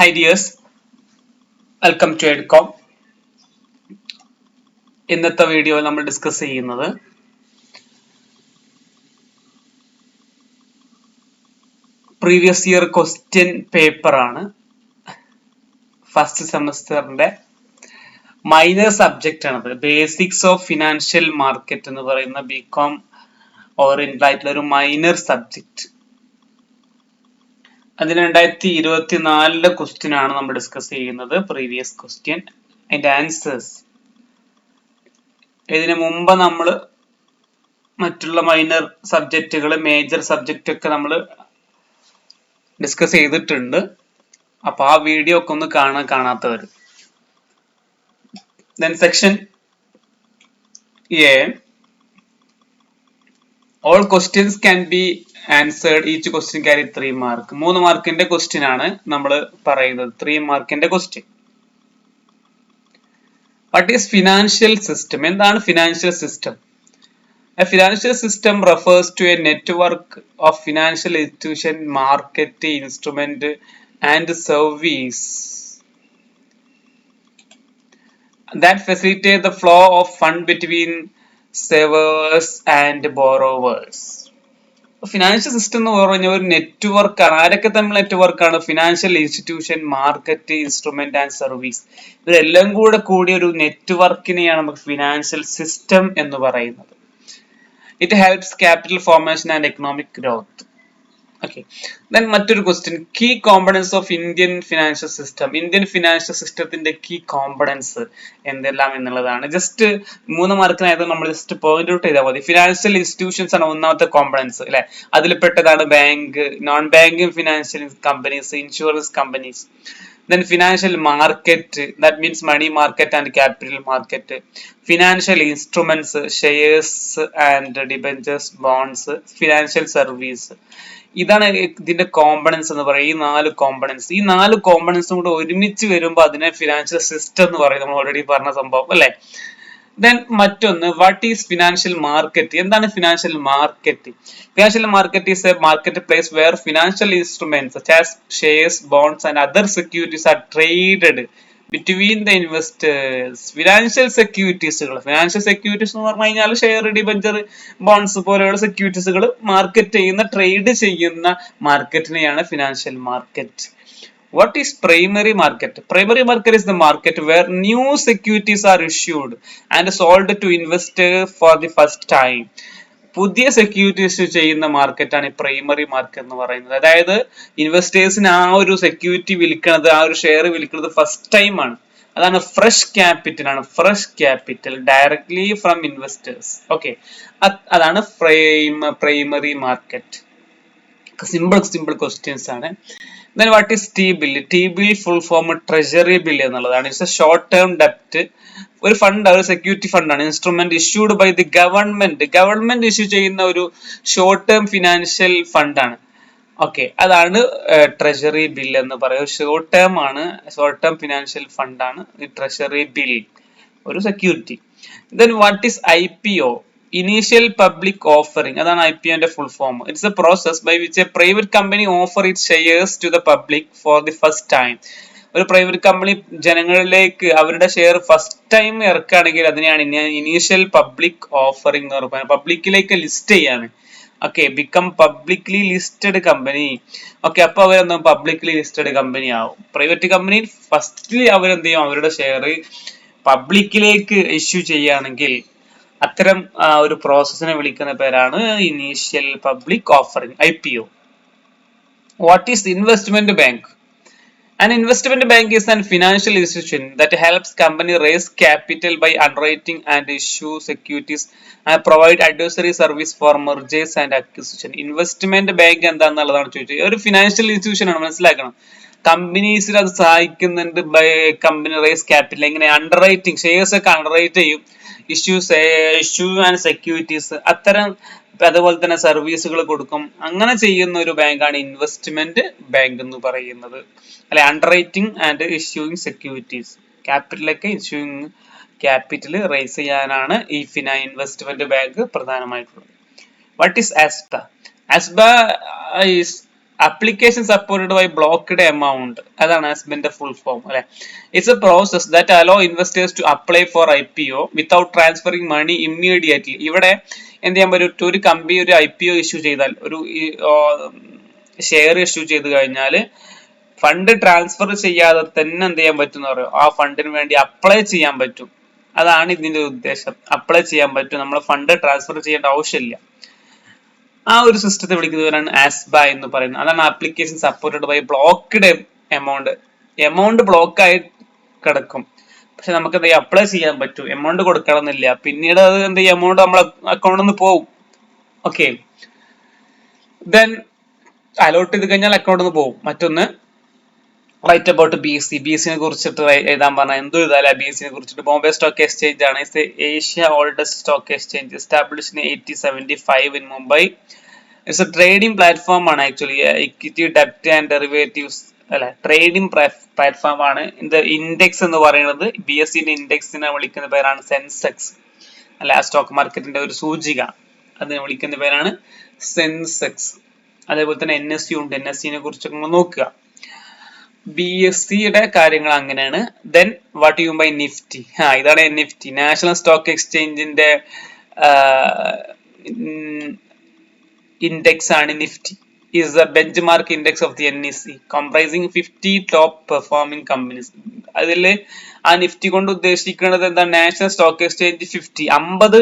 Hi dears welcome to Edcom ഇന്നത്തെ video നമ്മൾ discuss ചെയ്യുന്നത് പ്രീവിയസ് ഇയർ ക്വസ്റ്റ്യൻ പേപ്പറാണ് ഫസ്റ്റ് സെമസ്റ്ററിന്റെ മൈനർ സബ്ജക്റ്റ് ആണത്. ബേസിക്സ് ഓഫ് ഫിനാൻഷ്യൽ മാർക്കറ്റ് എന്ന് പറയുന്ന ബികോം ഓറിയന്റഡ് ആയിട്ടുള്ള ഒരു മൈനർ സബ്ജക്റ്റ് അതിന് രണ്ടായിരത്തി ഇരുപത്തി നാലിലെ ക്വസ്റ്റ്യൻ ആണ് നമ്മൾ ഡിസ്കസ് ചെയ്യുന്നത് പ്രീവിയസ് ക്വസ്റ്റ്യൻ അതിന്റെ ആൻസേഴ്സ് ഇതിനു മുമ്പ് നമ്മൾ മറ്റുള്ള മൈനർ സബ്ജക്റ്റുകൾ മേജർ സബ്ജക്റ്റ് ഒക്കെ നമ്മൾ ഡിസ്കസ് ചെയ്തിട്ടുണ്ട്. അപ്പൊ ആ വീഡിയോ ഒക്കെ ഒന്ന് കാണാൻ കാണാത്തവർ then section A all questions can be answered each question carry three mark മൂന്ന് മാർക്കിന്റെ ക്വസ്റ്റ്യൻ ആണ് നമ്മൾ പറയുന്നത്. ത്രീ മാർക്കിന്റെ question what is financial system എന്താണ് financial system a financial system refers to a network of financial institution market instrument and service that facilitate the flow of fund between savers and borrowers financial system എന്ന് പറഞ്ഞ ഒരു നെറ്റ്വർക്കാണ് ആരൊക്കെ തമ്മിൽ network ആണ്? Financial institution market instrument and service ഇതെല്ലാം കൂടെ കൂടിയ ഒരു നെറ്റ്വർക്കിനെയാണ് നമുക്ക് ഫിനാൻഷ്യൽ സിസ്റ്റം എന്ന് പറയുന്നത്. It helps capital formation and economic growth okay then മറ്റൊരു question key components of Indian financial system Indian financial സിസ്റ്റത്തിന്റെ കീ കോമ്പണൻസ് എന്തെല്ലാം എന്നുള്ളതാണ്. ജസ്റ്റ് മൂന്ന് മാർക്കിനായത് നമ്മൾ ജസ്റ്റ് പോയിന്റ് ഔട്ട് ചെയ്താൽ മതി. ഫിനാൻഷ്യൽ ഇൻസ്റ്റിറ്റ്യൂഷൻസ് ആണ് ഒന്നാമത്തെ കോമ്പണൻസ് അല്ലെ? അതിൽ പെട്ടതാണ് bank non banking financial companies insurance companies then financial market that means money market and capital market financial instruments shares and debentures bonds financial service. ഇതാണ് ഇതിന്റെ components എന്ന് പറയുന്നത് ഈ നാല് കോമ്പണൻസ് ഈ നാല് കോമ്പണൻസും കൂടെ ഒരുമിച്ച് വരുമ്പോൾ അതിനെ ഫിനാൻഷ്യൽ സിസ്റ്റം എന്ന് പറയും. നമ്മൾ ഓൾറെഡി പറഞ്ഞ സംഭവം അല്ലെ? ദെൻ മറ്റൊന്ന് വാട്ട് ഈസ് ഫിനാൻഷ്യൽ മാർക്കറ്റ് എന്താണ് financial market financial market is a market place where financial instruments such as and other securities are traded between the investors financial സെക്യൂരിറ്റീസുകൾ financial securities എന്ന് പറഞ്ഞു കഴിഞ്ഞാൽ ഷെയർ ഡിബഞ്ചർ ബോൺസ് പോലെയുള്ള സെക്യൂരിറ്റീസുകൾ market ചെയ്യുന്ന trade ചെയ്യുന്ന മാർക്കറ്റിനെയാണ് financial market what is primary market? Primary market is the market where new securities are issued and sold to investor for the first time. പുതിയ securities ചെയ്യുന്ന മാർക്കറ്റാണ് ഈ പ്രൈമറി മാർക്കറ്റ് എന്ന് പറയുന്നത്. അതായത് ഇൻവെസ്റ്റേഴ്സിന് ആ ഒരു സെക്യൂരിറ്റി വിൽക്കുന്നത് ആ ഒരു ഷെയർ വിൽക്കുന്നത് ഫസ്റ്റ് ടൈം ആണ്. അതാണ് ഫ്രഷ് ക്യാപിറ്റൽ ആണ്. Fresh capital directly from investors okay അതാണ് prime primary market simple simple questions ആണ്. Then what is T bill T bill full form treasury bill എന്നുള്ളതാണ്. ഇറ്റ്സ് എ ഷോർട്ട് ടേം ഡെപ്റ്റ് ഒരു fund ഒരു security ഫണ്ടാണ് instrument issued by the government government issue ചെയ്യുന്ന ഒരു short term financial ഫണ്ടാണ് okay അതാണ് treasury bill എന്ന് പറയുന്നത്. ഷോർട്ട് ടേം ആണ്. ഷോർട്ട് ടേം ഫിനാൻഷ്യൽ ഫണ്ടാണ് ഈ ട്രഷറി ബിൽ ഒരു security then what is I P O initial public offering അതാണ് I P ഒന്റെ full form it's a process by which a private company offer it shares to the public for the first time ഒരു private company ജനങ്ങളിലേക്ക് അവരുടെ share first time ഇറക്കുകയാണെങ്കിൽ അതിനെയാണ് initial public offering എന്ന് പറയുന്നത്. പബ്ലിക്കിലേക്ക് list ചെയ്യാണ്. Okay become publicly listed company okay അപ്പൊ അവരെന്താ പബ്ലിക്ലി ലിസ്റ്റഡ് കമ്പനി ആവും. പ്രൈവറ്റ് കമ്പനി ഫസ്റ്റ്ലി അവരെന്ത് ചെയ്യും? അവരുടെ ഷെയർ പബ്ലിക്കിലേക്ക് ഇഷ്യൂ ചെയ്യുകയാണെങ്കിൽ അത്തരം ഒരു പ്രോസസ്സിനെ വിളിക്കുന്ന പേരാണ് initial public offering I P O what is investment bank An investment bank is an financial institution that helps company raise capital by underwriting and issue securities and provide advisory service for mergers and acquisition. Investment bank എന്താണെന്നുള്ളതാണ് ചോദിച്ചത്. ഒരു financial institution ആണ് മനസ്സിലാക്കണം. കമ്പനീസിൽ അത് സഹായിക്കുന്നുണ്ട് by company raise capital എങ്ങനെ underwriting shares ഒക്കെ underwrite ചെയ്യും. ഇഷ്യൂസ് ഇഷ്യൂ ആൻഡ് സെക്യൂരിറ്റീസ് അത്തരം അതുപോലെ തന്നെ സർവീസുകൾ കൊടുക്കും. അങ്ങനെ ചെയ്യുന്ന ഒരു ബാങ്കാണ് ഇൻവെസ്റ്റ്മെന്റ് ബാങ്ക് എന്ന് പറയുന്നത്. അല്ലെ underwriting and issuing securities ക്യാപിറ്റലൊക്കെ ഇഷ്യൂയിങ് ക്യാപിറ്റൽ റേസ് ചെയ്യാനാണ് ഈ ഫിന ഇൻവെസ്റ്റ്മെന്റ് ബാങ്ക് പ്രധാനമായിട്ടുള്ളത്. What is ASBA ASBA is application supported by blocked amount അതാണ് ആസ്ബിന്റെ ഫുൾ ഫോം അല്ലെ? It's a process that allow investors to apply for I P O without transferring money immediately ഇവിടെ എന്ത് ചെയ്യാൻ പറ്റും? ഒരു കമ്പനി ഒരു ഐ പി ഒ ഇഷ്യൂ ചെയ്താൽ ഒരു ഷെയർ ഇഷ്യൂ ചെയ്ത് കഴിഞ്ഞാൽ ഫണ്ട് ട്രാൻസ്ഫർ ചെയ്യാതെ തന്നെ എന്ത് ചെയ്യാൻ പറ്റും എന്ന് പറയും. ആ ഫണ്ടിന് വേണ്ടി അപ്ലൈ ചെയ്യാൻ പറ്റും. അതാണ് ഇതിന്റെ ഉദ്ദേശം. അപ്ലൈ ചെയ്യാൻ പറ്റും. നമ്മൾ ഫണ്ട് ട്രാൻസ്ഫർ ചെയ്യേണ്ട ആവശ്യമില്ല. ആ ഒരു സിസ്റ്റത്തെ വിളിക്കുന്നവരാണ് ആസ്ബ എന്ന് പറയുന്നത്. അതാണ് application supported by blocked amount amount block ആയി കിടക്കും. പക്ഷെ നമുക്ക് എന്താ അപ്ലൈ ചെയ്യാൻ പറ്റൂ. എമൗണ്ട് കൊടുക്കണമെന്നില്ല. പിന്നീട് അത് എന്ത് ചെയ്യും? എമൗണ്ട് നമ്മളെ അക്കൗണ്ടിൽ നിന്ന് പോകും ഓക്കെ ദെൻ അലോട്ട് ചെയ്ത് കഴിഞ്ഞാൽ അക്കൗണ്ടിൽ നിന്ന് പോകും മറ്റൊന്ന് write about B C B സിനെ കുറിച്ചിട്ട് എഴുതാൻ പറഞ്ഞാൽ എന്തു എഴുതാല ബി സിനെ കുറിച്ചിട്ട് ബോംബെ സ്റ്റോക്ക് എക്സ്ചേഞ്ച് ആണ്. It's Asia oldest stock exchange establish in eighty seventy five in Mumbai it's a trading platform ആണ് ആക്ച്വലി ഇക്വിറ്റി ഡെപ്റ്റ് ആൻഡ് ഡെറിവേറ്റീവ്സ് അല്ല ട്രേഡിംഗ് പ്ലാറ്റ്ഫോം ആണ്. ഇത് ഇൻഡെക്സ് എന്ന് പറയുന്നത് ബി എസ് സിന്റെ ഇൻഡെക്സിനെ വിളിക്കുന്ന പേരാണ് സെൻസെക്സ് അല്ല സ്റ്റോക്ക് മാർക്കറ്റിന്റെ ഒരു സൂചിക. അതിനെ വിളിക്കുന്ന പേരാണ് സെൻസെക്സ് അതേപോലെ തന്നെ എൻ എസ് സി ഉണ്ട്. എൻ എസ് സിനെ കുറിച്ചൊക്കെ നോക്കുക. ബി എസ് സിയുടെ കാര്യങ്ങൾ അങ്ങനെയാണ്. Then what you by Nifty ആ ഇതാണ് നിഫ്റ്റി നാഷണൽ സ്റ്റോക്ക് എക്സ്ചേഞ്ചിന്റെ ഇൻഡെക്സ് ആണ് Nifty is the benchmark index of the NSE comprising 50 top performing companies. അതിൽ ആ നിഫ്റ്റി കൊണ്ട് ഉദ്ദേശിക്കുന്നത് എന്താ? നാഷണൽ സ്റ്റോക്ക് എക്സ്ചേഞ്ച് ഫിഫ്റ്റി അമ്പത്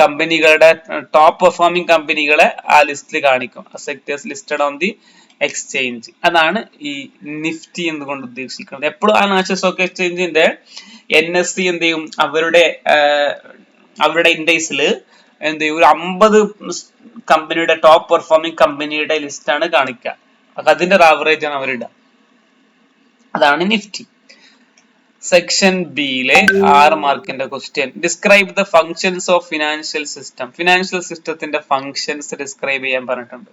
കമ്പനികളുടെ ടോപ്പ് പെർഫോമിംഗ് കമ്പനികളെ ആ ലിസ്റ്റിൽ കാണിക്കും. Sectors listed on the exchange അതാണ് ഈ നിഫ്റ്റി എന്നുകൊണ്ട് ഉദ്ദേശിക്കുന്നത്. എപ്പോഴും ആ നാഷണൽ സ്റ്റോക്ക് എക്സ്ചേഞ്ചിന്റെ എൻ എസ് സി എന്ത് ചെയ്യും? അവരുടെ അവരുടെ ഇൻഡെക്സിൽ എന്ത് ചെയ്യും? ഒരു അമ്പത് കമ്പനിയുടെ ടോപ്പ് പെർഫോമിംഗ് കമ്പനിയുടെ ലിസ്റ്റ് ആണ് കാണിക്കുക അപ്പൊ അതിന്റെ ആവറേജ് ആണ് അവരിടുക അതാണ് നിഫ്റ്റി. സെക്ഷൻ ബിയിലെ ആറ് മാർക്കിന്റെ question describe the functions of financial system financial സിസ്റ്റത്തിന്റെ ഫങ്ഷൻസ് ഡിസ്ക്രൈബ് ചെയ്യാൻ പറഞ്ഞിട്ടുണ്ട്.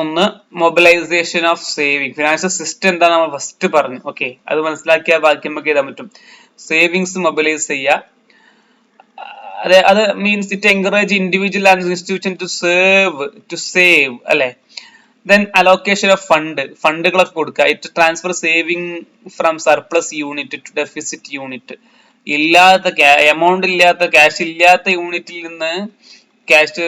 ഒന്ന് mobilisation of saving financial system എന്താ നമ്മൾ ഫസ്റ്റ് പറഞ്ഞു. ഓക്കെ അത് മനസ്സിലാക്കിയാൽ ബാക്കി നമുക്ക് എഴുതാൻ പറ്റും. സേവിങ്സ് മൊബിലൈസ് ചെയ്യുക അതെ അത് means it encourage individual and institution to save to save അല്ലെ? ദെൻ അലോക്കേഷൻ ഓഫ് ഫണ്ട് ഫണ്ടുകളൊക്കെ കൊടുക്കുക. It transfer saving from surplus unit to deficit unit ഇല്ലാത്ത എമൗണ്ട് ഇല്ലാത്ത ക്യാഷ് ഇല്ലാത്ത യൂണിറ്റിൽ നിന്ന് ക്യാഷ്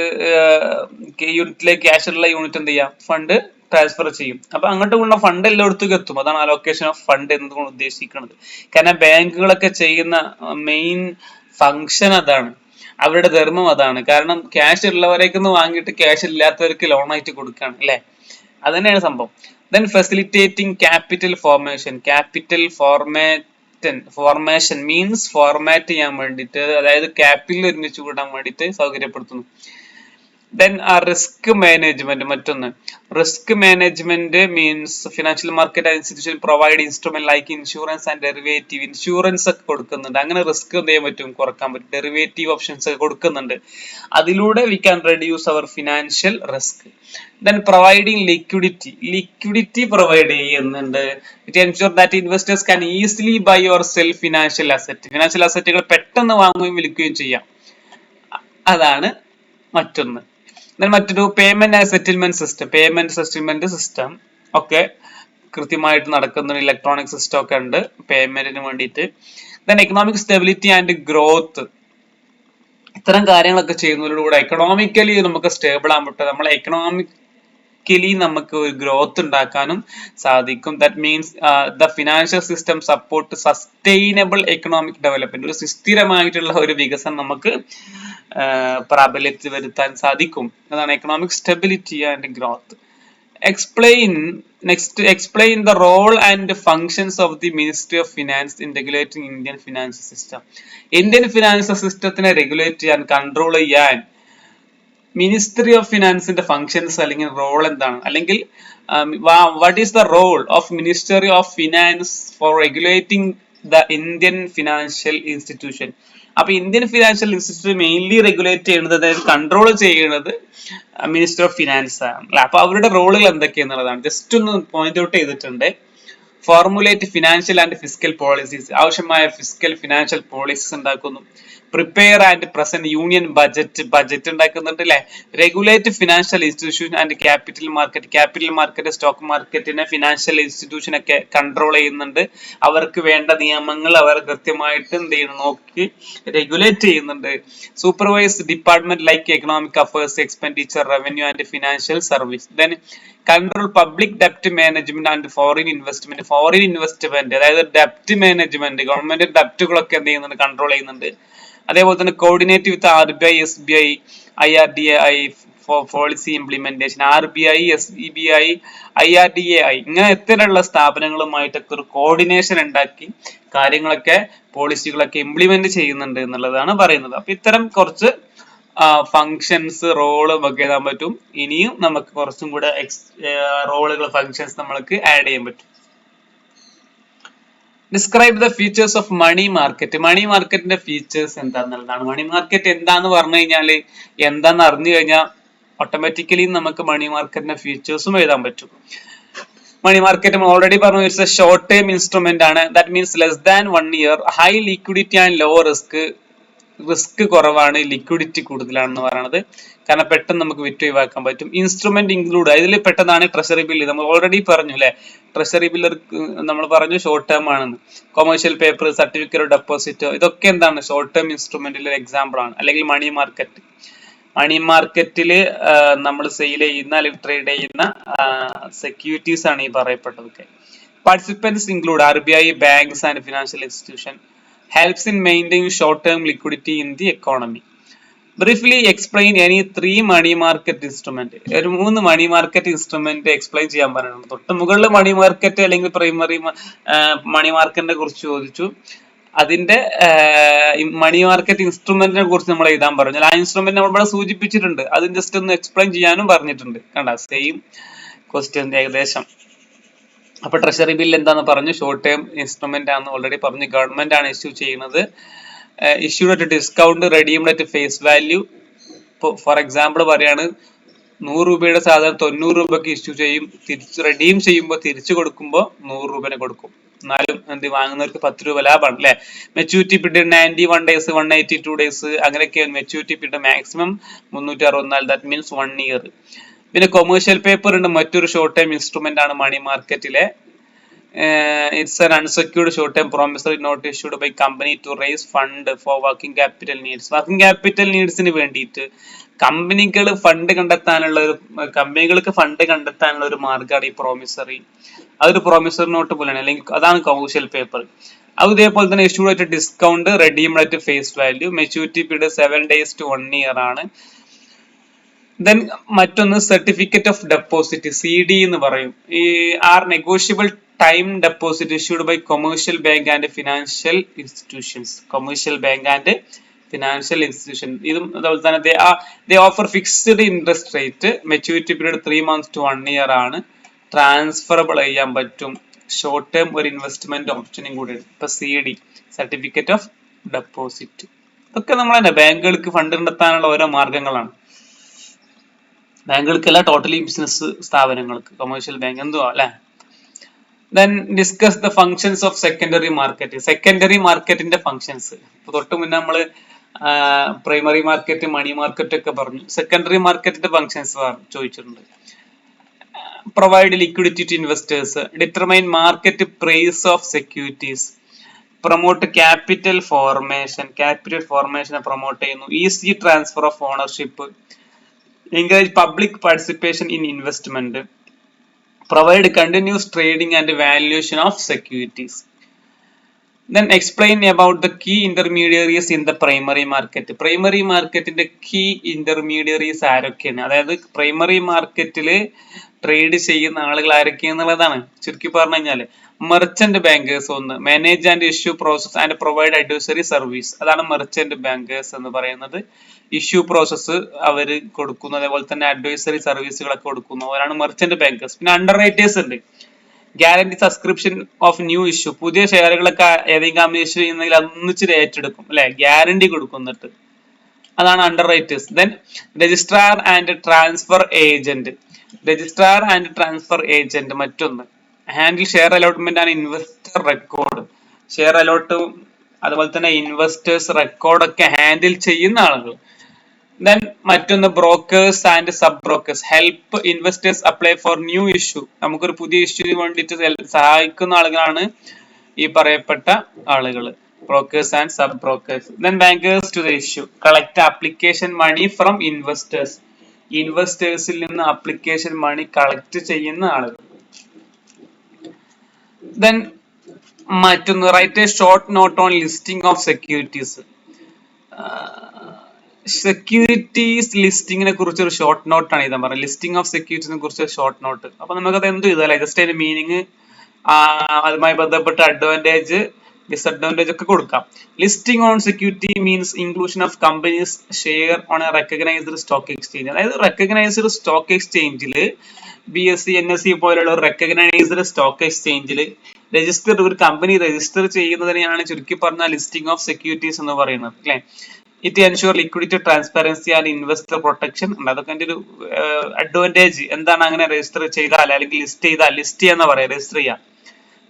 യൂണിറ്റിലെ ക്യാഷ് ഉള്ള യൂണിറ്റ് എന്ത് ചെയ്യാം? ഫണ്ട് ട്രാൻസ്ഫർ ചെയ്യും. അപ്പൊ അങ്ങോട്ട് കൊണ്ട ഫണ്ട് എല്ലായിടത്തും എത്തും. അതാണ് അലോക്കേഷൻ ഓഫ് ഫണ്ട് എന്നതുകൊണ്ട് ഉദ്ദേശിക്കുന്നത്. കാരണം ബാങ്കുകളൊക്കെ ചെയ്യുന്ന മെയിൻ ഫങ്ഷൻ അതാണ്. അവരുടെ ധർമ്മം അതാണ്. കാരണം ക്യാഷ് ഉള്ളവരേക്കൊന്ന് വാങ്ങിയിട്ട് ക്യാഷ് ഇല്ലാത്തവർക്ക് ലോൺ ആയിട്ട് കൊടുക്കുകയാണ് അല്ലെ? അത് തന്നെയാണ് സംഭവം. Then facilitating capital formation capital format formation means format ചെയ്യാൻ വേണ്ടിയിട്ട് അതായത് ക്യാപിറ്റൽ ഒരുമിച്ച് കൂട്ടാൻ വേണ്ടിയിട്ട് സൗകര്യപ്പെടുത്തുന്നു. ദെൻ ആ റിസ്ക് മാനേജ്മെന്റ് മറ്റൊന്ന്. Risk management means financial market institution provide instrument like insurance and derivative insurance ഒക്കെ കൊടുക്കുന്നുണ്ട്. അങ്ങനെ റിസ്ക് എന്ത് ചെയ്യാൻ പറ്റും? കുറയ്ക്കാൻ പറ്റും. ഡെറിവേറ്റീവ് ഓപ്ഷൻസ് ഒക്കെ കൊടുക്കുന്നുണ്ട്. അതിലൂടെ we can reduce our financial risk then providing liquidity liquidity provide ചെയ്യുന്നുണ്ട്. It ensure that investors can easily buy your self financial asset financial അസറ്റുകൾ പെട്ടെന്ന് വാങ്ങുകയും വിൽക്കുകയും ചെയ്യാം. അതാണ് മറ്റൊന്ന്. എന്നാൽ മറ്റൊരു payment and settlement system payment settlement system ഒക്കെ കൃത്യമായിട്ട് നടക്കുന്ന ഒരു ഇലക്ട്രോണിക് സിസ്റ്റം ഒക്കെ ഉണ്ട്. പേയ്മെന്റിന് വേണ്ടിയിട്ട്. Then economic stability and growth ഇത്തരം കാര്യങ്ങളൊക്കെ ചെയ്യുന്നതിലൂടെ എക്കണോമിക്കലി നമുക്ക് സ്റ്റേബിൾ ആകാൻ പറ്റും. നമ്മളെ എക്കണോമിക്കലി നമുക്ക് ഒരു ഗ്രോത്ത് ഉണ്ടാക്കാനും സാധിക്കും. That means the financial system support sustainable economic development ഒരു സുസ്ഥിരമായിട്ടുള്ള ഒരു വികസനം നമുക്ക് പ്രാബല്യത്തിൽ വരുത്താൻ സാധിക്കും. അതാണ് economic stability and growth explain next explain the role and functions of the ministry of finance in regulating Indian financial system Indian financial സിസ്റ്റത്തിനെ regulate ചെയ്യാൻ കൺട്രോൾ ചെയ്യാൻ മിനിസ്ട്രി ഓഫ് ഫിനാൻസിന്റെ ഫങ്ഷൻസ് അല്ലെങ്കിൽ റോൾ എന്താണ്? അല്ലെങ്കിൽ what is the role of ministry of finance for regulating the Indian financial institution അപ്പൊ Indian financial institute mainly regulate ചെയ്യുന്നത് അതായത് control ചെയ്യുന്നത് മിനിസ്റ്റർ ഓഫ് ഫിനാൻസ് ആണ്. അല്ലെ? അപ്പൊ അവരുടെ റോളുകൾ എന്തൊക്കെയെന്നുള്ളതാണ്. ജസ്റ്റ് ഒന്ന് പോയിന്റ് ഔട്ട് ചെയ്തിട്ടുണ്ട്. Formulate financial and physical policies ആവശ്യമായ ഫിസിക്കൽ ഫിനാൻഷ്യൽ പോളിസീസ് ഉണ്ടാക്കുന്നു. Prepare and present union budget budget ഉണ്ടാക്കുന്നുണ്ട് അല്ലെ regulate financial institution and capital market capital market stock മാർക്കറ്റിനെ ഫിനാൻഷ്യൽ ഇൻസ്റ്റിറ്റ്യൂഷൻ ഒക്കെ കൺട്രോൾ ചെയ്യുന്നുണ്ട്. അവർക്ക് വേണ്ട നിയമങ്ങൾ അവർ കൃത്യമായിട്ട് എന്ത് ചെയ്യുന്നു? നോക്കി റെഗുലേറ്റ് ചെയ്യുന്നുണ്ട്. Supervise department like economic affairs expenditure revenue and financial service then control public ഡെപ്റ്റ് management and foreign investment foreign investment അതായത് ഡെപ്റ്റ് മാനേജ്മെന്റ് ഗവൺമെന്റ് ഡെപ്റ്റുകളൊക്കെ എന്ത് ചെയ്യുന്നുണ്ട്? കൺട്രോൾ ചെയ്യുന്നുണ്ട്. അതേപോലെ തന്നെ coordinate with R B I S B I I R D I policy implementation R B I S E B I I R D A I ഇങ്ങനെ ഇത്തരമുള്ള സ്ഥാപനങ്ങളുമായിട്ടൊക്കെ ഒരു കോർഡിനേഷൻ ഉണ്ടാക്കി കാര്യങ്ങളൊക്കെ പോളിസികളൊക്കെ ഇംപ്ലിമെന്റ് ചെയ്യുന്നുണ്ട് എന്നുള്ളതാണ് പറയുന്നത്. അപ്പൊ ഇത്തരം കുറച്ച് ഫങ്ഷൻസ് റോളും ഒക്കെ എഴുതാൻ പറ്റും. ഇനിയും നമുക്ക് കുറച്ചും കൂടെ റോളുകൾ ഫങ്ഷൻസ് നമ്മൾക്ക് ആഡ് ചെയ്യാൻ പറ്റും. Describe the features of money market money മാർക്കറ്റിന്റെ ഫീച്ചേഴ്സ് എന്താന്നുള്ളതാണ്. മണി മാർക്കറ്റ് എന്താന്ന് പറഞ്ഞു കഴിഞ്ഞാൽ എന്താന്ന് അറിഞ്ഞു കഴിഞ്ഞാൽ ഓട്ടോമാറ്റിക്കലി നമുക്ക് മണി മാർക്കറ്റിന്റെ ഫീച്ചേഴ്സും എഴുതാൻ പറ്റും. മണി മാർക്കറ്റ് ഓൾറെഡി പറഞ്ഞു it's a short term instrument ആണ്. That means less than one year high liquidity and low risk risk കുറവാണ് ലിക്വിഡിറ്റി കൂടുതലാണെന്ന് പറയുന്നത്. കാരണം പെട്ടെന്ന് നമുക്ക് വിറ്റ് ഒഴിവാക്കാൻ പറ്റും. ഇൻസ്ട്രുമെന്റ് ഇൻക്ലൂഡ് ഇതിൽ പെട്ടെന്നാണ് ട്രഷറി ബില്ല് നമ്മൾ ഓൾറെഡി പറഞ്ഞു അല്ലെ? ട്രഷറി ബില്ല് നമ്മൾ പറഞ്ഞു ഷോർട്ട് ടേം ആണെന്ന്. കൊമേഴ്ഷ്യൽ പേപ്പർ സർട്ടിഫിക്കറ്റ് ഡെപ്പോസിറ്റ് ഇതൊക്കെ എന്താണ്? ഷോർട്ട് ടേം ഇൻസ്ട്രുമെന്റിൽ ഒരു എക്സാമ്പിൾ ആണ്. അല്ലെങ്കിൽ മണി മാർക്കറ്റ് മണി മാർക്കറ്റിൽ നമ്മൾ സെയിൽ ചെയ്യുന്ന അല്ലെങ്കിൽ ട്രേഡ് ചെയ്യുന്ന സെക്യൂരിറ്റീസ് ആണ് ഈ പറയപ്പെട്ടതൊക്കെ. Participants include R B I banks and financial institution helps in maintain short term liquidity in the economy. Briefly explain any three money market instrument ഒരു മൂന്ന് മണി മാർക്കറ്റ് ഇൻസ്ട്രുമെന്റ് എക്സ്പ്ലെയിൻ ചെയ്യാൻ പറയണം തൊട്ട് മുകളിൽ money market അല്ലെങ്കിൽ primary money മാർക്കറ്റിനെ കുറിച്ച് ചോദിച്ചു. അതിന്റെ മണി മാർക്കറ്റ് ഇൻസ്ട്രുമെന്റിനെ കുറിച്ച് നമ്മൾ എഴുതാൻ പറഞ്ഞു. ആ ഇൻസ്ട്രുമെന്റ് നമ്മൾ ഇവിടെ സൂചിപ്പിച്ചിട്ടുണ്ട്. അത് ജസ്റ്റ് ഒന്ന് എക്സ്പ്ലെയിൻ ചെയ്യാനും പറഞ്ഞിട്ടുണ്ട്. കണ്ട സെയിം ക്വസ്റ്റ്യൻ ഏകദേശം. അപ്പൊ ട്രഷറി ബിൽ എന്താന്ന് പറഞ്ഞു? ഷോർട്ട് ടേം ഇൻസ്ട്രുമെന്റ് ആണെന്ന് ഓൾറെഡി പറഞ്ഞു. ഗവൺമെന്റ് ആണ് ഇഷ്യൂ ചെയ്യുന്നത്. Issued at discount redeemed at face value ഇപ്പോൾ ഫോർ എക്സാമ്പിൾ പറയാണ് നൂറ് രൂപയുടെ സാധനം തൊണ്ണൂറ് രൂപയ്ക്ക് ഇഷ്യൂ ചെയ്യും തിരിച്ച് റെഡീം ചെയ്യുമ്പോൾ തിരിച്ചു കൊടുക്കുമ്പോൾ നൂറ് രൂപനെ കൊടുക്കും. എന്നാലും എന്ത് വാങ്ങുന്നവർക്ക് പത്ത് രൂപ ലാഭമാണ് അല്ലെ? Maturity period ninety one days one eighty two days അങ്ങനെയൊക്കെ മെച്ചൂരിറ്റി പീരീഡ് മാക്സിമം മുന്നൂറ്റി അറുപത്തിനാല് ദാറ്റ് മീൻസ് വൺ ഇയർ പിന്നെ കൊമേഴ്ഷ്യൽ പേപ്പർ ഉണ്ട് മറ്റൊരു ഷോർട്ട് ടൈം ഇൻസ്ട്രുമെന്റ് ആണ് മണി മാർക്കറ്റിലെ it's an unsecured short time promissory note issued by company to raise fund for working capital needs. Working capital നീഡ്സിന് വേണ്ടിയിട്ട് കമ്പനികൾ fund കണ്ടെത്താനുള്ള ഒരു കമ്പനികൾക്ക് ഫണ്ട് കണ്ടെത്താനുള്ള ഒരു മാർഗമാണ് ഈ പ്രോമിസറി അതൊരു പ്രോമിസറി നോട്ട് പോലെയാണ്. അല്ലെങ്കിൽ അതാണ് കമേഴ്ഷ്യൽ പേപ്പർ അത് ഇതേപോലെ തന്നെ ഇഷ്യൂഡ് ആയിട്ട് ഡിസ്കൗണ്ട് റെഡീംഡ് ആയിട്ട് face value maturity period seven days to one year ആണ്. ദെൻ മറ്റൊന്ന് certificate of deposit C D എന്ന് പറയും. ഈ are negotiable time deposit issued by commercial bank and financial institutions commercial bank and financial institution ഇതും അതുപോലെ തന്നെ they uh they offer fixed interest rate maturity period three months to one year ആണ്. Transferable ചെയ്യാൻ പറ്റും. Short term ഒരു investment ഓപ്ഷനും കൂടി ഇപ്പൊ C D certificate of deposit ഇതൊക്കെ നമ്മൾ തന്നെ ബാങ്കുകൾക്ക് ഫണ്ട് കണ്ടെത്താനുള്ള ഓരോ മാർഗങ്ങളാണ്. ബാങ്കുകൾക്കല്ല ടോട്ടലി ബിസിനസ് സ്ഥാപനങ്ങൾക്ക്. കൊമേഴ്ഷ്യൽ ബാങ്ക് എന്തുവാ അല്ലെ? Then discuss the functions of secondary market secondary മാർക്കറ്റിന്റെ ഫങ്ഷൻസ് ഇപ്പൊ തൊട്ട് മുന്നേ നമ്മൾ പ്രൈമറി മാർക്കറ്റ് മണി മാർക്കറ്റ് ഒക്കെ പറഞ്ഞു. സെക്കൻഡറി മാർക്കറ്റിന്റെ ഫങ്ഷൻസ് ചോദിച്ചിട്ടുണ്ട്. Provide liquidity to investors determine market price of securities promote capital formation capital ഫോർമേഷനെ promote ചെയ്യുന്നു. Easy transfer of ownership encourage public participation in investment, provide continuous trading and valuation of securities. Then explain about the key intermediaries in the primary market. Primary മാർക്കറ്റിന്റെ key intermediaries ആരൊക്കെയാണ് അതായത് primary മാർക്കറ്റിൽ trade ചെയ്യുന്ന ആളുകൾ ആരൊക്കെയാന്നുള്ളതാണ് ചുരുക്കി പറഞ്ഞു കഴിഞ്ഞാൽ merchant bankers ഒന്ന് manage and issue process and provide advisory service അതാണ് മെർച്ചന്റ് ബാങ്കേഴ്സ് എന്ന് പറയുന്നത്. ഇഷ്യൂ പ്രോസസ്സ് അവർ കൊടുക്കുന്നു. അതേപോലെ തന്നെ അഡ്വൈസറി സർവീസുകളൊക്കെ കൊടുക്കുന്നു. അവരാണ് മെർച്ചന്റ് ബാങ്കേഴ്സ് പിന്നെ അണ്ടർ റൈറ്റേഴ്സ് ഉണ്ട്. Guarantee subscription of new issue പുതിയ ഷെയറുകളൊക്കെ ഏതെങ്കിലും കമ്പനി ഇഷ്യൂ ചെയ്യുന്നതിൽ ഒന്നിച്ചിട്ട് ഏറ്റെടുക്കും അല്ലെ? ഗ്യാരണ്ടി കൊടുക്കുന്നിട്ട് അതാണ് underwriters then registrar and transfer agent registrar and transfer agent മറ്റൊന്ന്. Handle share allotment and investor record share allot അതുപോലെ തന്നെ ഇൻവെസ്റ്റേഴ്സ് റെക്കോർഡൊക്കെ ഹാൻഡിൽ ചെയ്യുന്ന ആളുകൾ. ദെൻ മറ്റൊന്ന് brokers and sub brokers help investors apply for new issue നമുക്കൊരു പുതിയ issue വേണ്ടിയിട്ട് സഹായിക്കുന്ന ആളുകളാണ് ഈ പറയപ്പെട്ട ആളുകൾ. Brokers and sub brokers then bankers to the issue collect application money from investors ഇൻവെസ്റ്റേഴ്സിൽ നിന്ന് ആപ്ലിക്കേഷൻ മണി കളക്ട് ചെയ്യുന്ന ആളുകൾ. ദെൻ മറ്റൊന്ന്. Write a short note on listing of securities securities ലിസ്റ്റിങ്ങിനെ കുറിച്ച് ഒരു ഷോർട്ട് നോട്ട് ആണ് ഇതാ പറയുന്നത് ലിസ്റ്റിംഗ് ഓഫ് സെക്യൂരിറ്റീസിനെ കുറിച്ച് ഷോർട്ട് നോട്ട് അപ്പൊ നമുക്കത് എന്ത് ചെയ്താലേ ജസ്റ്റ് അതിന്റെ മീനിങ് അതുമായി ബന്ധപ്പെട്ട അഡ്വാന്റേജ് ഡിസഡ്വാന്റേജ് ഒക്കെ കൊടുക്കാം. Listing on security means inclusion of companies share on a recognised stock exchange അതായത് റെക്കഗ്നൈസ്ഡ് സ്റ്റോക്ക് എക്സ്ചേഞ്ചിൽ B S C N S C പോലുള്ള റെക്കഗ്നൈസ്ഡ് സ്റ്റോക്ക് എക്സ്ചേഞ്ചിൽ രജിസ്റ്റർ ഒരു കമ്പനി രജിസ്റ്റർ ചെയ്യുന്നതിനെയാണ് ചുരുക്കി പറഞ്ഞ ലിസ്റ്റിംഗ് ഓഫ് സെക്യൂരിറ്റീസ് എന്ന് പറയുന്നത് അല്ലെ? It ensure liquidity transparency and investor protection ഉണ്ട് അതൊക്കെ എന്റെ ഒരു അഡ്വാന്റേജ് എന്താണ് അങ്ങനെ രജിസ്റ്റർ ചെയ്താൽ അല്ലെങ്കിൽ ലിസ്റ്റ് ചെയ്താൽ ലിസ്റ്റ് ചെയ്യാന്ന് പറയാം രജിസ്റ്റർ ചെയ്യാം.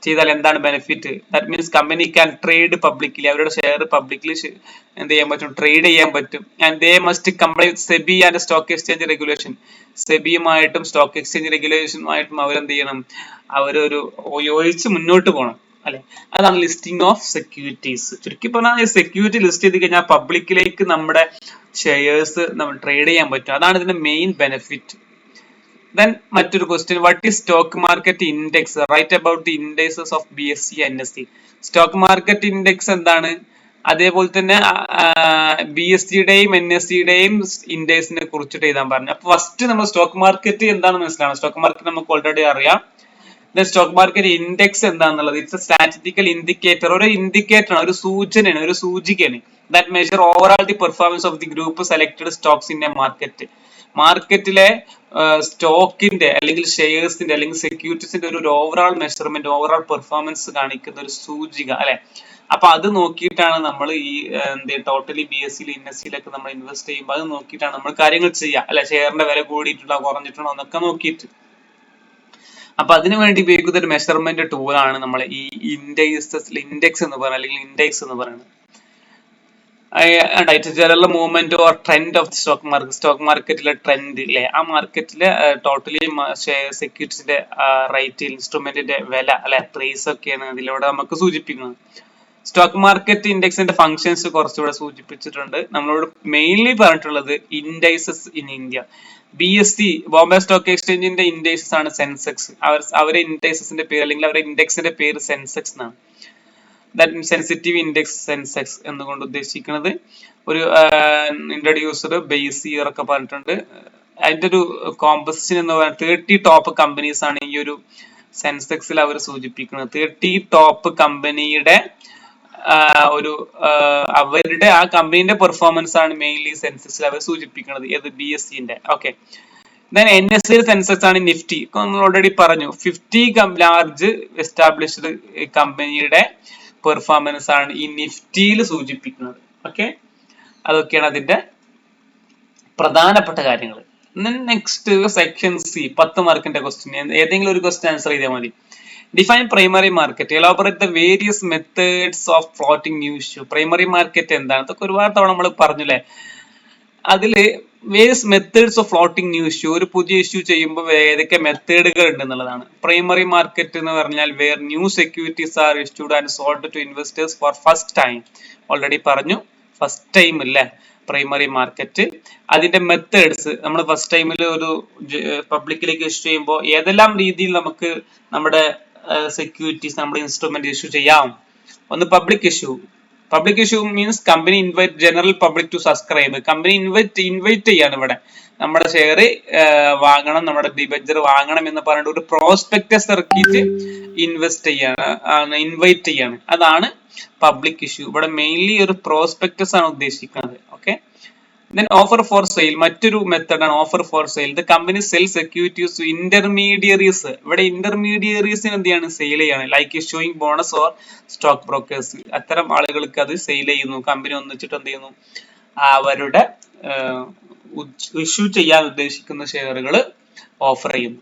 ചെയ്താൽ എന്താണ് benefit that means company can trade publicly അവരുടെ ഷെയർ പബ്ലിക്കലി എന്ത് ചെയ്യാൻ പറ്റും? ട്രേഡ് ചെയ്യാൻ പറ്റും. And they must comply SEBI and stock exchange regulation സെബിയുമായിട്ടും stock exchange റെഗുലേഷനുമായിട്ടും അവരെന്ത് ചെയ്യണം? അവരൊരു യോജിച്ച് മുന്നോട്ട് പോകണം അല്ലെ? അതാണ് ലിസ്റ്റിംഗ് ഓഫ് സെക്യൂരിറ്റീസ് ചുരുക്കി പറഞ്ഞാൽ സെക്യൂരിറ്റി ലിസ്റ്റ് ചെയ്ത് കഴിഞ്ഞാൽ പബ്ലിക്കിലേക്ക് നമ്മുടെ ഷെയർസ് നമ്മൾ ട്രേഡ് ചെയ്യാൻ പറ്റും. അതാണ് ഇതിന്റെ മെയിൻ ബെനിഫിറ്റ് ദെൻ മറ്റൊരു question what is stock market index write about the indexes of B S C N S C stock market index എന്താണ്? അതേപോലെ തന്നെ ബി എസ് സിയുടെയും എൻ എസ് സിയുടെയും ഇൻഡെക്സിനെ കുറിച്ചിട്ട് എഴുതാൻ പറഞ്ഞു. അപ്പൊ ഫസ്റ്റ് നമ്മൾ സ്റ്റോക്ക് മാർക്കറ്റ് എന്താണെന്ന് മനസ്സിലാണ് സ്റ്റോക്ക് മാർക്കറ്റ് നമുക്ക് ഓൾറെഡി അറിയാം. സ്റ്റോക്ക് മാർക്കറ്റ് ഇൻഡെക്സ് എന്താണെന്നുള്ളത്. ഇറ്റ്സ് എ സ്റ്റാറ്റിസ്റ്റിക്കൽ ഇൻഡിക്കേറ്റർ ഒരു ഇൻഡിക്കേറ്റർ ആണ് ഒരു സൂചനയാണ് ഒരു സൂചികയാണ്. That measure overall the performance of the group selected stocks in a market മാർക്കറ്റിലെ സ്റ്റോക്കിന്റെ അല്ലെങ്കിൽ ഷെയർസിന്റെ അല്ലെങ്കിൽ സെക്യൂരിറ്റീസിന്റെ ഒരു ഓവറോൾ മെഷർമെന്റ് ഓവറോൾ പെർഫോമൻസ് കാണിക്കുന്ന ഒരു സൂചിക അല്ലെ? അപ്പൊ അത് നോക്കിയിട്ടാണ് നമ്മൾ ഈ എന്ത് ടോട്ടലി ബി എസ് സിയിൽ എൻ എസ് സിയിലൊക്കെ നമ്മൾ ഇൻവെസ്റ്റ് ചെയ്യുമ്പോൾ അത് നോക്കിയിട്ടാണ് നമ്മൾ കാര്യങ്ങൾ ചെയ്യുക അല്ലെ? ഷെയറിന്റെ വില കൂടിയിട്ടുണ്ടോ കുറഞ്ഞിട്ടുണ്ടോ എന്നൊക്കെ നോക്കിയിട്ട്. അപ്പൊ അതിനു വേണ്ടി ഉപയോഗിക്കുന്ന ഒരു മെഷർമെന്റ് ടൂളാണ് നമ്മൾ ഈ ഇൻഡെക്സ് ഇൻഡെക്സ് എന്ന് പറയുന്നത് അല്ലെങ്കിൽ ഇൻഡെക്സ് എന്ന് പറയുന്നത്. It's general movement or trend of stock market stock മാർക്കറ്റിലെ ട്രെൻഡ് അല്ലെ ആ മാർക്കറ്റിലെ ടോട്ടലി സെക്യൂരിറ്റീസിന്റെ റേറ്റ് ഇൻസ്ട്രുമെന്റിന്റെ വില അല്ലെ പ്രൈസ് ഒക്കെയാണ് ഇതിലൂടെ നമുക്ക് സൂചിപ്പിക്കുന്നത്. സ്റ്റോക്ക് മാർക്കറ്റ് ഇൻഡെക്സിന്റെ ഫങ്ഷൻസ് കുറച്ചുകൂടെ സൂചിപ്പിച്ചിട്ടുണ്ട്. നമ്മളോട് മെയിൻലി പറഞ്ഞിട്ടുള്ളത് indices in India B S C Bombay stock എക്സ്ചേഞ്ചിന്റെ indices ആണ് സെൻസെക്സ് അവർ അവരെ ഇൻഡൈസസിന്റെ പേര് അല്ലെങ്കിൽ അവരുടെ ഇൻഡെക്സിന്റെ പേര് സെൻസെക്സ് എന്നാണ്. ദാറ്റ് സെൻസിറ്റീവ് ഇൻഡെക്സ് സെൻസെക്സ് എന്നുകൊണ്ട് ഉദ്ദേശിക്കുന്നത്. ഒരു ഇൻട്രൊഡ്യൂസർ ബേസ് ഇയർ ഒക്കെ പറഞ്ഞിട്ടുണ്ട്. അതിന്റെ ഒരു കോമ്പസിഷൻ എന്ന് പറയുന്നത് തേർട്ടി ടോപ്പ് കമ്പനീസ് ആണ് ഈ ഒരു സെൻസെക്സിൽ അവർ സൂചിപ്പിക്കുന്നത്. തേർട്ടി ടോപ്പ് കമ്പനിയുടെ ഒരു അവരുടെ ആ കമ്പനീന്റെ പെർഫോമൻസ് ആണ് മെയിൻലി സെൻസെക്സിൽ അവർ സൂചിപ്പിക്കുന്നത്. ഏത്? ബി എസ് സിന്റെ okay then N S C Sensex ആണ് നിഫ്റ്റി നമ്മൾ ഓൾറെഡി പറഞ്ഞു ഫിഫ്റ്റി ലാർജ് എസ്റ്റാബ്ലിഷ്ഡ് കമ്പനിയുടെ പെർഫോമൻസ് ആണ് ഈ നിഫ്റ്റിയിൽ സൂചിപ്പിക്കുന്നത്. ഓക്കെ അതൊക്കെയാണ് അതിന്റെ പ്രധാനപ്പെട്ട കാര്യങ്ങൾ നെക്സ്റ്റ് സെക്ഷൻ സി പത്ത് മാർക്കിന്റെ ക്വസ്റ്റ്യൻ ഏതെങ്കിലും ഒരു ക്വസ്റ്റ്യൻ ആൻസർ ചെയ്താൽ മതി. Define primary market elaborate the various methods of floating new issue primary market എന്താണ്? അതൊക്കെ ഒരുപാട് തവണ നമ്മൾ പറഞ്ഞില്ലേ? അതിൽ various methods of floating new issue ഒരു പുതിയ ഇഷ്യൂ ചെയ്യുമ്പോൾ ഏതൊക്കെ മെത്തേഡുകൾ ഉണ്ട് എന്നുള്ളതാണ് പ്രൈമറി മാർക്കറ്റ് എന്ന് പറഞ്ഞാൽ where new securities are issued and sold to investors for first time already പറഞ്ഞു ഫസ്റ്റ് ടൈം അല്ലേ പ്രൈമറി മാർക്കറ്റ് അതിന്റെ മെത്തേഡ്സ് നമ്മൾ ഫസ്റ്റ് ടൈമിൽ ഒരു പബ്ലിക്കിലേക്ക് ഇഷ്യൂ ചെയ്യുമ്പോൾ ഏതെല്ലാം രീതിയിൽ നമുക്ക് നമ്മുടെ സെക്യൂരിറ്റീസ് നമ്മുടെ ഇൻസ്ട്രുമെന്റ് ഇഷ്യൂ ചെയ്യാം? ഒന്ന് public issue public issue means company invite general public to subscribe company invite invite ചെയ്യാണ് ഇവിടെ. നമ്മുടെ ഷെയർ വാങ്ങണം നമ്മുടെ ഡിബഞ്ചർ വാങ്ങണം എന്ന് പറഞ്ഞിട്ട് ഒരു പ്രോസ്പെക്ടസ് ഇറക്കിയിട്ട് ഇൻവെസ്റ്റ് ചെയ്യാണ് ഇൻവൈറ്റ് ചെയ്യാണ്. അതാണ് പബ്ലിക് ഇഷ്യൂ ഇവിടെ മെയിൻലി ഒരു പ്രോസ്പെക്ടസ് ആണ് ഉദ്ദേശിക്കുന്നത്. Okay then offer for sale മറ്റൊരു മെത്തേഡ് ആണ് offer for sale the company sell securities to intermediaries ഇവിടെ ഇന്റർമീഡിയറീസിന് എന്ത് സെയിൽ ചെയ്യാണ്. Like issuing bonus or stock brokers അത്തരം ആളുകൾക്ക് അത് സെയിൽ ചെയ്യുന്നു. കമ്പനി ഒന്നിച്ചിട്ട് എന്ത് ചെയ്യുന്നു? അവരുടെ ഇഷ്യൂ ചെയ്യാൻ ഉദ്ദേശിക്കുന്ന ഷെയറുകൾ ഓഫർ ചെയ്യുന്നു.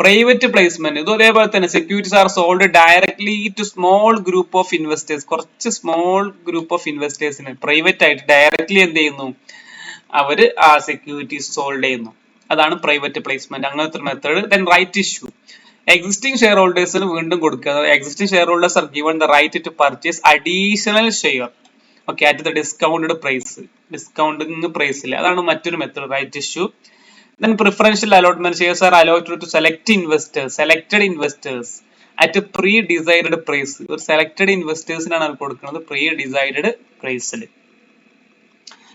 പ്രൈവറ്റ് പ്ലേസ്മെന്റ് ഇതും അതേപോലെ തന്നെ securities are sold directly to small group of investors കുറച്ച് സ്മോൾ ഗ്രൂപ്പ് ഓഫ് ഇൻവെസ്റ്റേഴ്സിന് പ്രൈവറ്റ് ആയിട്ട് ഡയറക്ട്ലി എന്ത് ചെയ്യുന്നു? അവർ ആ സെക്യൂരിറ്റീസ് സോൾഡ് ചെയ്യുന്നു. അതാണ് പ്രൈവറ്റ് പ്ലേസ്മെന്റ് അങ്ങനത്തെ method then right issue existing share ഹോൾഡേഴ്സിന് വീണ്ടും കൊടുക്കുക. Existing shareholders are given the right to purchase additional share okay at the discounted price discounting പ്രൈസിൽ അതാണ് മറ്റൊരു method right issue then preferential allotment shares are allot to select investors selected investors at pre decide price ഒരു selected ഇൻവെസ്റ്റേഴ്സിനാണ് അവർ കൊടുക്കുന്നത് pre decided പ്രൈസിൽ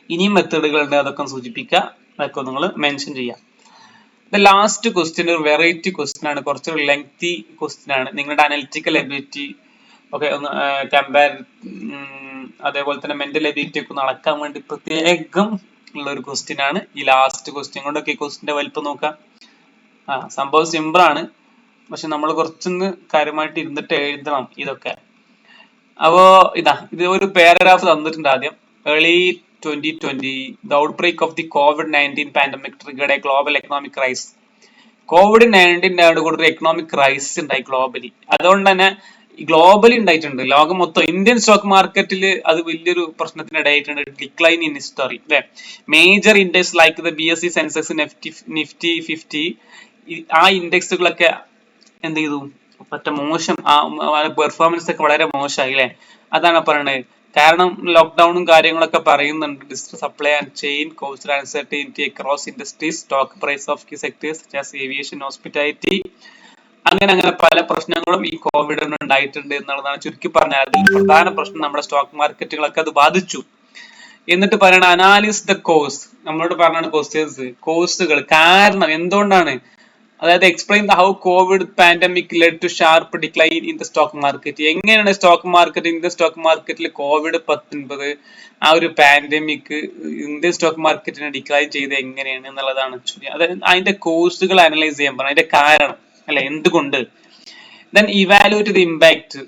ഇനിയും മെത്തേഡുകളുണ്ട് അതൊക്കെ സൂചിപ്പിക്കുക. അതൊക്കെ നിങ്ങൾ മെൻഷൻ ചെയ്യാം. ദ ലാസ്റ്റ് ക്വസ്റ്റ്യൻ ഒരു വെറൈറ്റി ക്വസ്റ്റ്യൻ ആണ്. കുറച്ചൊരു ലെങ്തി ക്വസ്റ്റ്യൻ ആണ്. നിങ്ങളുടെ അനലിറ്റിക്കൽ എബിലിറ്റി ഓക്കെ ഒന്ന് കമ്പയർ അതേപോലെ തന്നെ മെന്റൽ എബിലിറ്റി ഒക്കെ ഒന്ന് അളക്കാൻ വേണ്ടി പ്രത്യേകം ഉള്ള ഒരു ക്വസ്റ്റ്യൻ ആണ്. ഈ ലാസ്റ്റ് ക്വസ്റ്റ്യൻ കൊണ്ടൊക്കെ ക്വസ്റ്റിന്റെ വലിപ്പം നോക്കാം ആ സംഭവം സിമ്പിൾ ആണ്. പക്ഷെ നമ്മൾ കുറച്ചൊന്ന് കാര്യമായിട്ട് ഇരുന്നിട്ട് എഴുതണം ഇതൊക്കെ. അപ്പോ ഇതാ ഇത് ഒരു പാരഗ്രാഫ് തന്നിട്ടുണ്ട് ആദ്യം. Early twenty twenty the outbreak of the COVID nineteen pandemic global economic crisis COVID നയന്റീന്റെ കൂടെ ഒരു എക്കണോമിക് ക്രൈസിസ് ഉണ്ടായി ഗ്ലോബലി അതുകൊണ്ട് തന്നെ ഗ്ലോബലി ഉണ്ടായിട്ടുണ്ട്. ലോകം മൊത്തം ഇന്ത്യൻ സ്റ്റോക്ക് മാർക്കറ്റിൽ അത് വലിയൊരു പ്രശ്നത്തിന് ഇടയായിട്ടുണ്ട് ഡിക്ലൈൻ ഇൻ ഹിസ്റ്ററി അല്ലെ major index like the B S C Sensex Nifty Nifty fifty ആ ഇൻഡെക്സുകളൊക്കെ എന്ത് ചെയ്തു? പറ്റ മോശം ആ പെർഫോമൻസ് ഒക്കെ വളരെ മോശമായി അല്ലെ? അതാണ് പറയുന്നത്. കാരണം ലോക്ക്ഡൌണും കാര്യങ്ങളൊക്കെ പറയുന്നുണ്ട്. Disturb supply and chain coastal uncertainty across industries stock price of key sectors aviation hospitality അങ്ങനെ അങ്ങനെ പല പ്രശ്നങ്ങളും ഈ കോവിഡ് ഉണ്ടായിട്ടുണ്ട് എന്നുള്ളതാണ് ചുരുക്കി പറഞ്ഞാൽ അതിൽ പ്രധാന പ്രശ്നം നമ്മുടെ സ്റ്റോക്ക് മാർക്കറ്റുകളൊക്കെ അത് ബാധിച്ചു. എന്നിട്ട് പറയണ അനാലിസ് ദ കോസ് നമ്മളോട് പറഞ്ഞാണ് ക്വസ്റ്റ്യൻസ് കോസുകൾ കാരണം എന്തുകൊണ്ടാണ് അതായത് explain the how COVID pandemic led to sharp decline in the stock market എങ്ങനെയാണ് സ്റ്റോക്ക് മാർക്കറ്റ് ഇന്ത്യൻ സ്റ്റോക്ക് മാർക്കറ്റിൽ കോവിഡ് പത്തൊൻപത് ആ ഒരു പാൻഡമിക് ഇന്ത്യൻ സ്റ്റോക്ക് മാർക്കറ്റിനെ ഡിക്ലൈൻ ചെയ്ത് എങ്ങനെയാണ് എന്നുള്ളതാണ് അതായത് അതിന്റെ കോഴ്സുകൾ അനലൈസ് ചെയ്യാൻ പറഞ്ഞു അതിന്റെ കാരണം അല്ലെ? എന്തുകൊണ്ട്? ദെൻ ഇവാലുവേറ്റ് ദി ഇമ്പാക്ട്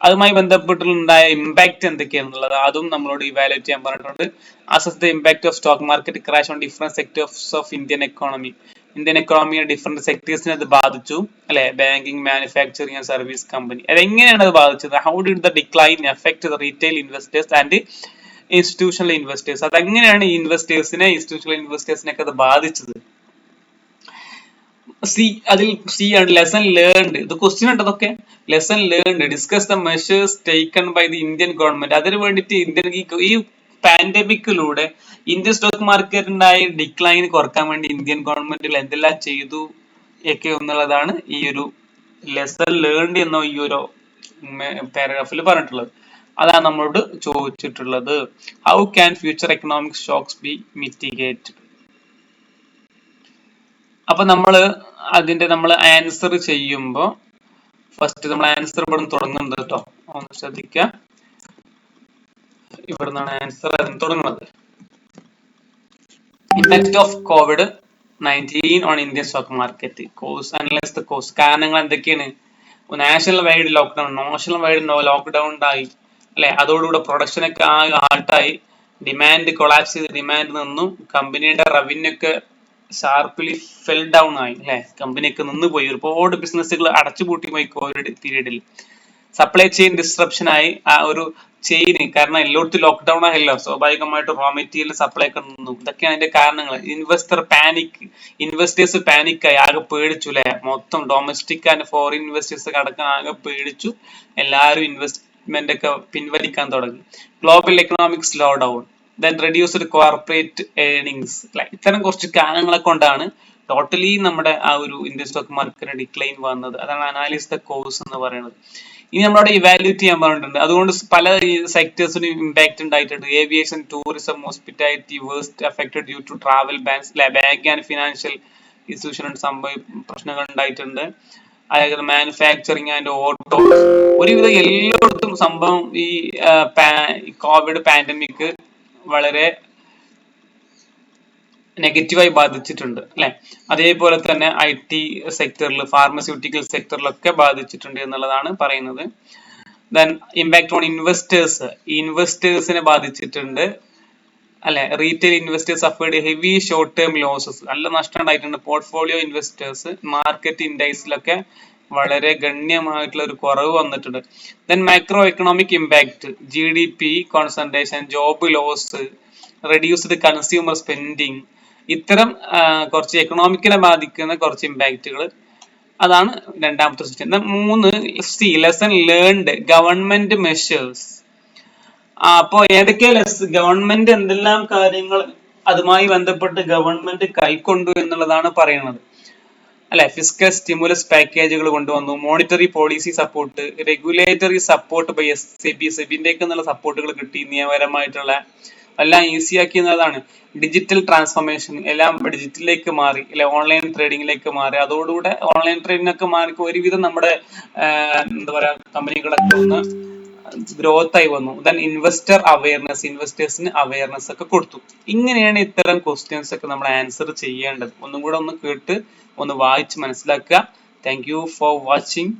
അതുമായി ബന്ധപ്പെട്ടുണ്ടായ ഇമ്പാക്ട് എന്തൊക്കെയാണെന്നുള്ളത് അതും നമ്മളോട് ഇവാലുവേറ്റ് ചെയ്യാൻ പറഞ്ഞിട്ടുണ്ട്. Assess the impact of stock market crash on different sectors of Indian economy Indian എക്കോണമിയുടെ different സെക്ടേഴ്സിനെ അത് ബാധിച്ചു. അല്ലെ? Banking manufacturing and service company അത് എങ്ങനെയാണ് അത് ബാധിച്ചത്? How did the decline affect the retail investors and institutional investors അത് എങ്ങനെയാണ് ഈ ഇൻവെസ്റ്റേഴ്സിനെ ഇൻസ്റ്റിറ്റ്യൂഷണൽ ഇൻവെസ്റ്റേഴ്സിനെ അത് ബാധിച്ചത്? സി അതിൽ സി ആണ് ലെസൺ ലേൺഡ് ഇത് ക്വസ്റ്റ്യൻ ഉണ്ട് അതൊക്കെ lesson learned discuss the measures taken by the Indian government അതിനു വേണ്ടിയിട്ട് ഇന്ത്യൻ ഈ പാൻഡമിക്കിലൂടെ ഇന്ത്യൻ സ്റ്റോക്ക് മാർക്കറ്റിനായ ഡിക്ലൈൻ കുറയ്ക്കാൻ വേണ്ടി ഇന്ത്യൻ ഗവൺമെന്റിൽ എന്തെല്ലാം ചെയ്തു ഒക്കെ എന്നുള്ളതാണ് ഈ ഒരു ലെസൺ ലേൺഡ് എന്ന ഈ ഒരു പാരഗ്രാഫിൽ പറഞ്ഞിട്ടുള്ളത്. അതാണ് നമ്മളോട് ചോദിച്ചിട്ടുള്ളത്. How can future economic shocks be mitigated അപ്പൊ നമ്മൾ അതിന്റെ നമ്മൾ ആൻസർ ചെയ്യുമ്പോൾ ഫസ്റ്റ് നമ്മൾ ആൻസർ ഇവിടെ തുടങ്ങുന്നത് കേട്ടോ ഒന്ന് ശ്രദ്ധിക്കുക ഇവിടെ നിന്നാണ് ആൻസർ തുടങ്ങുന്നത്. Impact of COVID nineteen on Indian stock market cause analyse the cause കാരണങ്ങൾ എന്തൊക്കെയാണ്? National wide lockdown national wide lockdown ഉണ്ടായി. അല്ലെ? അതോടുകൂടെ പ്രൊഡക്ഷൻ ഒക്കെ ആൾട്ടായി ഡിമാൻഡ് കൊളാപ്സ് ചെയ്ത് ഡിമാൻഡ് നിന്നും. കമ്പനിയുടെ റവന്യൂ ഒക്കെ ഷാർപ്പ്ലി ഫെൽ ഡൗൺ ആയി. അല്ലെ? കമ്പനിയൊക്കെ നിന്ന് പോയി. ഒരുപാട് ബിസിനസ്സുകൾ അടച്ചുപൂട്ടി പോയി കോവിഡ് പീരീഡിൽ സപ്ലൈ ചെയിൻ ഡിസ്ട്രപ്ഷൻ ആയി. ആ ഒരു ചെയിന് കാരണം എല്ലായിടത്തും ലോക്ക്ഡൗൺ ആയല്ലോ. സ്വാഭാവികമായിട്ട് റോ മെറ്റീരിയൽ സപ്ലൈ ഒക്കെ നിന്നു. ഇതൊക്കെയാണ് അതിന്റെ കാരണങ്ങൾ. ഇൻവെസ്റ്റർ പാനിക് ഇൻവെസ്റ്റേഴ്സ് പാനിക് ആയി. ആകെ പേടിച്ചു അല്ലെ മൊത്തം ഡൊമസ്റ്റിക് ആൻഡ് ഫോറിൻ ഇൻവെസ്റ്റേഴ്സ് അടക്കം ആകെ പേടിച്ചു. എല്ലാവരും ഇൻവെസ്റ്റ്മെന്റ് ഒക്കെ പിൻവലിക്കാൻ തുടങ്ങി. Global economic slowdown then reduced corporate earnings ഇത്തരം കുറച്ച് കാരണങ്ങളെ കൊണ്ടാണ് ടോട്ടലി നമ്മുടെ ആ ഒരു ഇന്ത്യൻ സ്റ്റോക്ക് മാർക്കറ്റിന് ഡിക്ലൈൻ വന്നത്. അതാണ് അനാലിസ് ദ കോഴ്സ് എന്ന് പറയുന്നത്. ഇനി നമ്മളവിടെ ഇവാലുവേറ്റ് ചെയ്യാൻ പറഞ്ഞിട്ടുണ്ട്. അതുകൊണ്ട് പല സെക്ടേഴ്സിനും ഇമ്പാക്ട് ഉണ്ടായിട്ടുണ്ട്. Aviation tourism hospitality worst affected due to travel banks bank and financial institution സംഭവ പ്രശ്നങ്ങൾ ഉണ്ടായിട്ടുണ്ട്. അതായത് മാനുഫാക്ചറിങ് ആൻഡ് ഓട്ടോ ഒരുവിധം എല്ലായിടത്തും സംഭവം ഈ കോവിഡ് പാൻഡമിക് വളരെ നെഗറ്റീവായി ബാധിച്ചിട്ടുണ്ട് അല്ലെ? അതേപോലെ തന്നെ ഐ ടി സെക്ടറിൽ ഫാർമസ്യൂട്ടിക്കൽ സെക്ടറിലൊക്കെ ബാധിച്ചിട്ടുണ്ട് എന്നുള്ളതാണ് പറയുന്നത്. ദെൻ ഇമ്പാക്ട് ഓൺ ഇൻവെസ്റ്റേഴ്സ് ഇൻവെസ്റ്റേഴ്സിനെ ബാധിച്ചിട്ടുണ്ട് അല്ലെ? Retail investors suffered heavy short term losses നല്ല നഷ്ടം ഉണ്ടായിട്ടുണ്ട് പോർട്ട്ഫോളിയോ ഇൻവെസ്റ്റേഴ്സ് മാർക്കറ്റ് ഇൻഡൈസിലൊക്കെ വളരെ ഗണ്യമായിട്ടുള്ള ഒരു കുറവ് വന്നിട്ടുണ്ട്. Then micro economic impact G D P concentration job loss reduced consumer spending ഇത്തരം കുറച്ച് എക്കണോമിക്കലെ ബാധിക്കുന്ന കുറച്ച് ഇമ്പാക്റ്റുകൾ അതാണ് രണ്ടാമത്തെ സിസ്റ്റം. മൂന്ന് C lesson learned government measures അപ്പോ ഏതൊക്കെ ലെസ് ഗവൺമെന്റ് എന്തെല്ലാം കാര്യങ്ങൾ അതുമായി ബന്ധപ്പെട്ട് ഗവൺമെന്റ് കൈക്കൊണ്ടു എന്നുള്ളതാണ് പറയുന്നത്. അല്ലെ? ഫിസ്കൽ സ്റ്റിമുലസ് പാക്കേജുകൾ കൊണ്ടുവന്നു monetary policy support regulatory support by S C B സെബിന്റെയൊക്കെ എന്നുള്ള സപ്പോർട്ടുകൾ കിട്ടി നിയമപരമായിട്ടുള്ള എല്ലാം ഈസി ആക്കി എന്നുള്ളതാണ് ഡിജിറ്റൽ ട്രാൻസ്ഫോർമേഷൻ എല്ലാം ഡിജിറ്റലിലേക്ക് മാറി അല്ലെ ഓൺലൈൻ ട്രേഡിംഗിലേക്ക് മാറി. അതോടുകൂടെ ഓൺലൈൻ ട്രേഡിംഗ് ഒക്കെ മാറി ഒരുവിധം നമ്മുടെ എന്താ പറയാ കമ്പനികളൊക്കെ ഒന്ന് ഗ്രോത്ത് ആയി വന്നു. ദെൻ ഇൻവെസ്റ്റർ അവയർനെസ് ഇൻവെസ്റ്റേഴ്സിന് അവയർനെസ് ഒക്കെ കൊടുത്തു. ഇങ്ങനെയാണ് ഇത്തരം ക്വസ്റ്റ്യൻസ് ഒക്കെ നമ്മൾ ആൻസർ ചെയ്യേണ്ടത്. ഒന്നും കൂടെ ഒന്ന് കേട്ട് ഒന്ന് വായിച്ച് മനസ്സിലാക്കുക. Thank you for watching